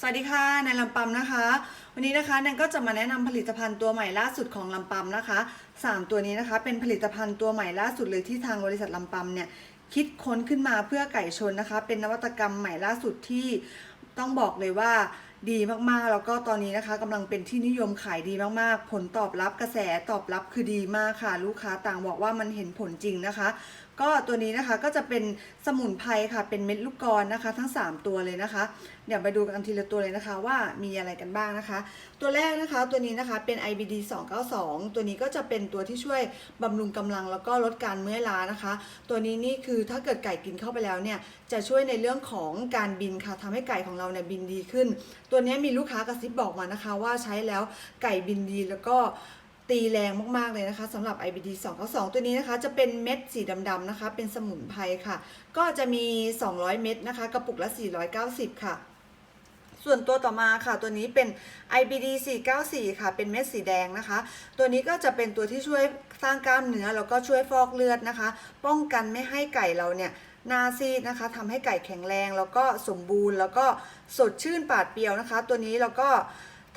สวัสดีค่ะแนนลำปำนะคะ วันนี้นะคะแนนก็จะมาแนะนำผลิตภัณฑ์ตัวใหม่ล่าสุดของลำปำนะคะสามตัวนี้นะคะ เป็นผลิตภัณฑ์ตัวใหม่ล่าสุดเลยที่ทางบริษัทลำปำเนี่ยคิดค้นขึ้นมาเพื่อไก่ชนนะคะ เป็นนวัตกรรมใหม่ล่าสุดที่ต้องบอกเลยว่า ดีมากๆ แล้วก็ตอนนี้นะคะกำลังเป็นที่นิยมขายดีมากๆ ผลตอบรับกระแสตอบรับคือดีมากค่ะ ลูกค้าต่างบอกว่ามันเห็นผลจริงนะคะ ก็ตัวนี้นะคะก็จะเป็นสมุนไพรค่ะ เป็นเม็ดลูกกรนะคะ ทั้ง 3 ตัวเลยนะคะ เดี๋ยวไปดูกันทีละตัวเลยนะคะว่ามีอะไรกันบ้างนะคะ ตัวแรกนะคะตัวนี้นะคะเป็น IBD 292 ตัวนี้ก็จะเป็นตัวที่ช่วยบำรุงกำลังแล้วก็ลดการเมื่อยล้านะคะ ตัวนี้นี่คือถ้าเกิดไก่กินเข้าไปแล้วเนี่ยจะช่วยในเรื่องของการบินค่ะทำให้ไก่ของเราเนี่ยบินดีขึ้นตัวนี้มีลูกค้ากระซิบบอกมานะคะ ว่าใช้แล้วไก่บินดีแล้วก็ตีแรงมากๆเลยนะคะสำหรับ IBD 292ตัวนี้นะคะ จะเป็นเม็ดสีดำๆนะคะ เป็นสมุนไพรค่ะ ก็จะมี 200 เม็ดนะคะ กระปุกละ 490 ค่ะ ส่วนตัวต่อมาค่ะ ตัวนี้เป็น IBD 494 ค่ะ เป็นเม็ดสีแดงนะคะ ตัวนี้ก็จะเป็นตัวที่ช่วยสร้างกล้ามเนื้อแล้วก็ช่วยฟอกเลือดนะคะ ป้องกันไม่ให้ไก่เราเนี่ย หนาซีดนะคะทำให้ไก่แข็งแรงแล้วก็สมบูรณ์ แล้วก็สดชื่นปาดเปรียวนะคะ ตัวนี้แล้วก็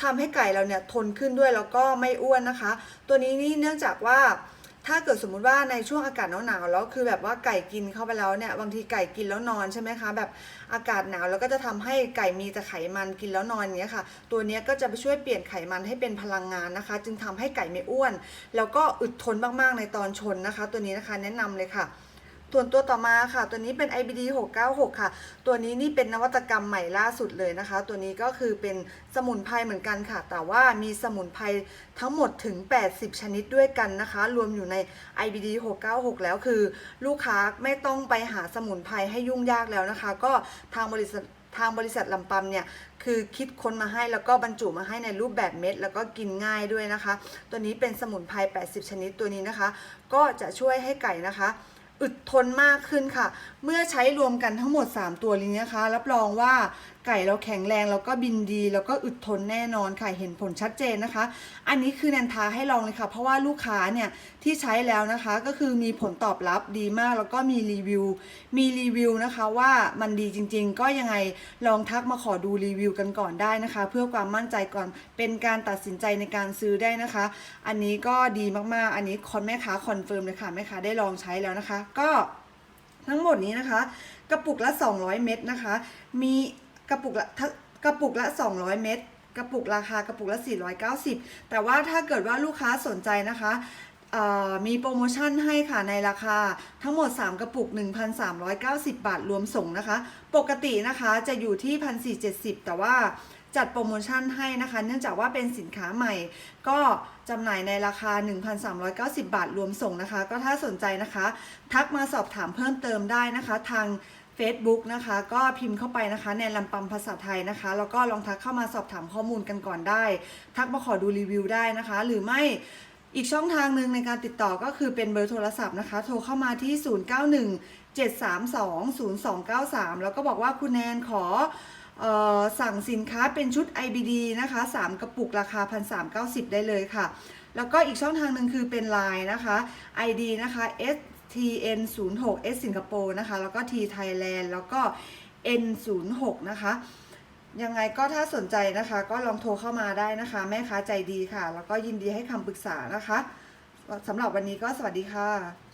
ทำให้ไก่เราเนี่ยทนขึ้นด้วยแล้วก็ไม่อ้วนนะคะ ตัวนี้นี่เนื่องจากว่าถ้าเกิดสมมุติว่าในช่วงอากาศหนาวๆแล้วคือแบบว่าไก่กินเข้าไปแล้วเนี่ยบางทีไก่กินแล้วนอนใช่ไหมคะแบบอากาศหนาวแล้วก็จะทำให้ไก่มีแต่ไขมันกินแล้วนอนอย่างเงี้ยค่ะ ตัวนี้ก็จะไปช่วยเปลี่ยนไขมันให้เป็นพลังงานนะคะ จึงทำให้ไก่ไม่อ้วน แล้วก็อึดทนมากๆในตอนชนนะคะ ตัวนี้นะคะแนะนำเลยค่ะ ส่วนตัวต่อมาค่ะ ตัวนี้เป็น IBD 696 ค่ะ ตัวนี้นี่เป็นนวัตกรรมใหม่ล่าสุดเลยนะคะ ตัวนี้ก็คือเป็นสมุนไพรเหมือนกันค่ะ แต่ว่ามีสมุนไพรทั้งหมดถึง 80 ชนิดด้วยกันนะคะ รวมอยู่ใน IBD 696 แล้วคือ ลูกค้าไม่ต้องไปหาสมุนไพรให้ยุ่งยากแล้วนะคะ ก็ทางบริษัททางบริษัทลำปำเนี่ยคือคิดค้นมาให้แล้วก็บรรจุมาให้ในรูปแบบเม็ด แล้วก็กินง่ายด้วยนะคะ ตัวนี้เป็นสมุนไพร 80 ชนิดตัวนี้นะคะ ก็จะช่วยให้ไก่นะคะ อึดทนมากขึ้นค่ะ เมื่อใช้รวมกันทั้งหมด 3 ตัวนี้นะคะ รับรองว่าไก่เราแข็งแรงแล้วก็บินดี แล้วก็อึดทนแน่นอนค่ะเห็นผลชัดเจนนะคะ อันนี้คือแนนทาให้ลองเลยค่ะ เพราะว่าลูกค้าเนี่ยที่ใช้แล้วนะคะก็คือมีผลตอบรับดีมากแล้วก็มีรีวิว มีรีวิวนะคะว่ามันดีจริง ๆ ก็ยังไงลองทักมาขอดูรีวิวกันก่อนได้นะคะ เพื่อความมั่นใจก่อนเป็นการตัดสินใจในการซื้อได้นะคะ อันนี้ก็ดีมากๆ อันนี้คอนแม่ค้าคอนเฟิร์มเลยค่ะแม่ค้าได้ลองใช้แล้วนะคะก็ทั้งหมดนี้นะคะ กระปุกละ 200 เม็ดนะคะ มีกระปุกละกระปุกละ 200 เม็ดกระปุกราคากระปุกละ 490 แต่ว่าถ้าเกิดว่าลูกค้าสนใจนะคะมีโปรโมชั่นให้ค่ะในราคาทั้งหมด 3 กระปุก 1,390 บาทรวมส่งนะคะ ปกตินะคะจะอยู่ที่ 1,470 แต่ว่า จัดโปรโมชั่นให้นะคะ เนื่องจากว่าเป็นสินค้าใหม่ ก็จำหน่ายในราคา 1,390 บาทรวมส่งนะคะ ก็ถ้าสนใจนะคะ ทักมาสอบถามเพิ่มเติมได้นะคะ ทาง Facebook นะคะ ก็พิมพ์เข้าไปนะคะในลำปำภาษาไทยนะคะ แล้วก็ลองทักเข้ามาสอบถามข้อมูลกันก่อนได้ ทักมาขอดูรีวิวได้นะคะ หรือไม่อีกช่องทางหนึ่งในการติดต่อก็คือเป็นเบอร์โทรศัพท์นะคะ โทรเข้ามาที่ 091 732 0293 แล้วก็บอกว่าคุณแนนขอ สั่งสินค้าเป็นชุด IBD นะคะ 3 กระปุกราคา 1,390 ได้เลยค่ะ แล้วก็อีกช่องทางหนึ่งคือเป็น Line นะคะ ID นะคะ STN 0 6 S สิงคโปร์นะคะ แล้วก็ T Thailand แล้วก็ N 0 6นะคะยังไงก็ถ้าสนใจนะคะ ก็ลองโทรเข้ามาได้นะคะ แม่ค้าใจดีค่ะ แล้วก็ยินดีให้คำปรึกษานะคะสำหรับวันนี้ก็สวัสดีค่ะ